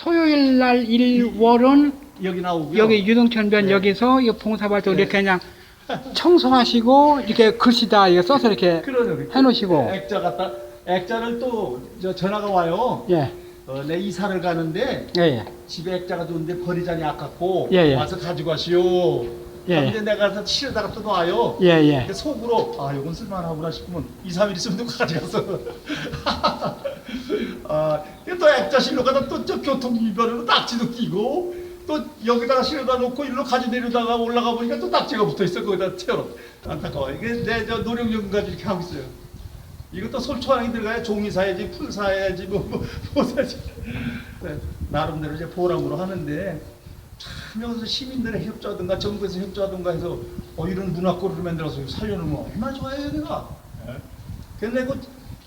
토요일 날 1월은 여기 나오고요. 여기 유동천변 네. 여기서 이 봉사활동 네. 이렇게 그냥 청소하시고 이렇게 글씨다 이거 써서 이렇게 그러죠. 해놓으시고. 액자 갖다 액자를 또 저 전화가 와요. 예, 어, 내 이사를 가는데 예, 예. 집에 액자가 좋은데 버리자니 아깝고 예, 예. 와서 가지고 가시오. 예, 근데 내가 가서 실에다가 또 놔요. 예, 예. 근데 속으로 아 이건 쓸만하구나 싶으면 2, 3일 있으면 또 가져가서 아, 이게 또 액자실로 가다 또 저 교통이별로 낙지도 끼고 또 여기다가 실어다 놓고 일로 가지 내려다가 올라가 보니까 또 낙지가 붙어 있어. 거기다 채워 안타까워 이게 내 저 노력력까지 이렇게 하고 있어요. 이것도 솔초항이 들어가야 종이 사야지 풀 사야지 뭐, 뭐, 뭐 사야지. 네, 나름대로 이제 보람으로 하는데 참 여기서 시민들의 협조하든가 정부에서 협조하든가 해서 어 이런 문화권을 만들어서 살려놓으면 얼마나 좋아요 예. 근데 그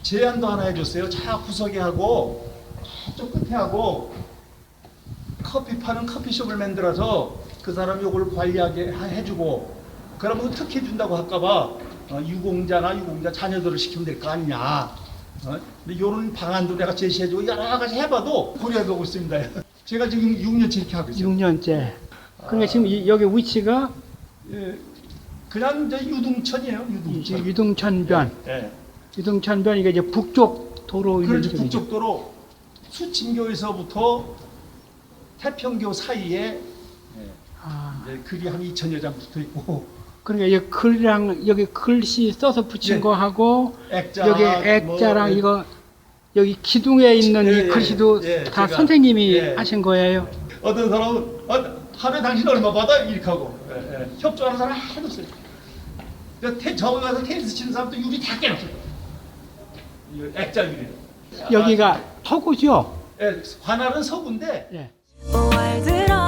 제안도 하나 해줬어요 자 구석에 하고 저쪽 끝에 하고 커피 파는 커피숍을 만들어서 그 사람 요걸 관리하게 하- 해주고 그러면 특혜 준다고 할까봐 어, 유공자나 유공자 자녀들을 시키면 될 거 아니냐 어? 요런 방안도 내가 제시해주고 여러 가지 해봐도 고려해보고 있습니다 제가 지금 6년째 이렇게 하고 있어요 6년째. 그러니까 지금 이- 여기 위치가 예, 그냥 저 유등천이에요. 이 유등천. 유동천변. 예. 유동천변 이게 이제 북쪽 도로 있는 그렇죠. 쪽이죠. 북쪽 도로 수침교에서부터 태평교 사이에 예, 아, 이제 글이 한 2천여 장 붙어 있고 그러니까 이 글이랑 여기 글씨 써서 붙인 예. 거 하고 액자 여기 액자랑 뭐, 이거 여기 기둥에 있는 예, 이 예, 글씨도 예, 다 제가, 선생님이 예. 하신 거예요. 어떤 사람은 어, 하루에 당신 얼마 받아? 이렇게 하고 예, 예. 협조하는 사람 하나도 없어요. 저 테, 저기 가서 테니스 치는 사람도 유리 다 깨놨어요. 이 액자 유리. 여기가 터구죠. 예, 관할은 서구인데 예. 왈 들어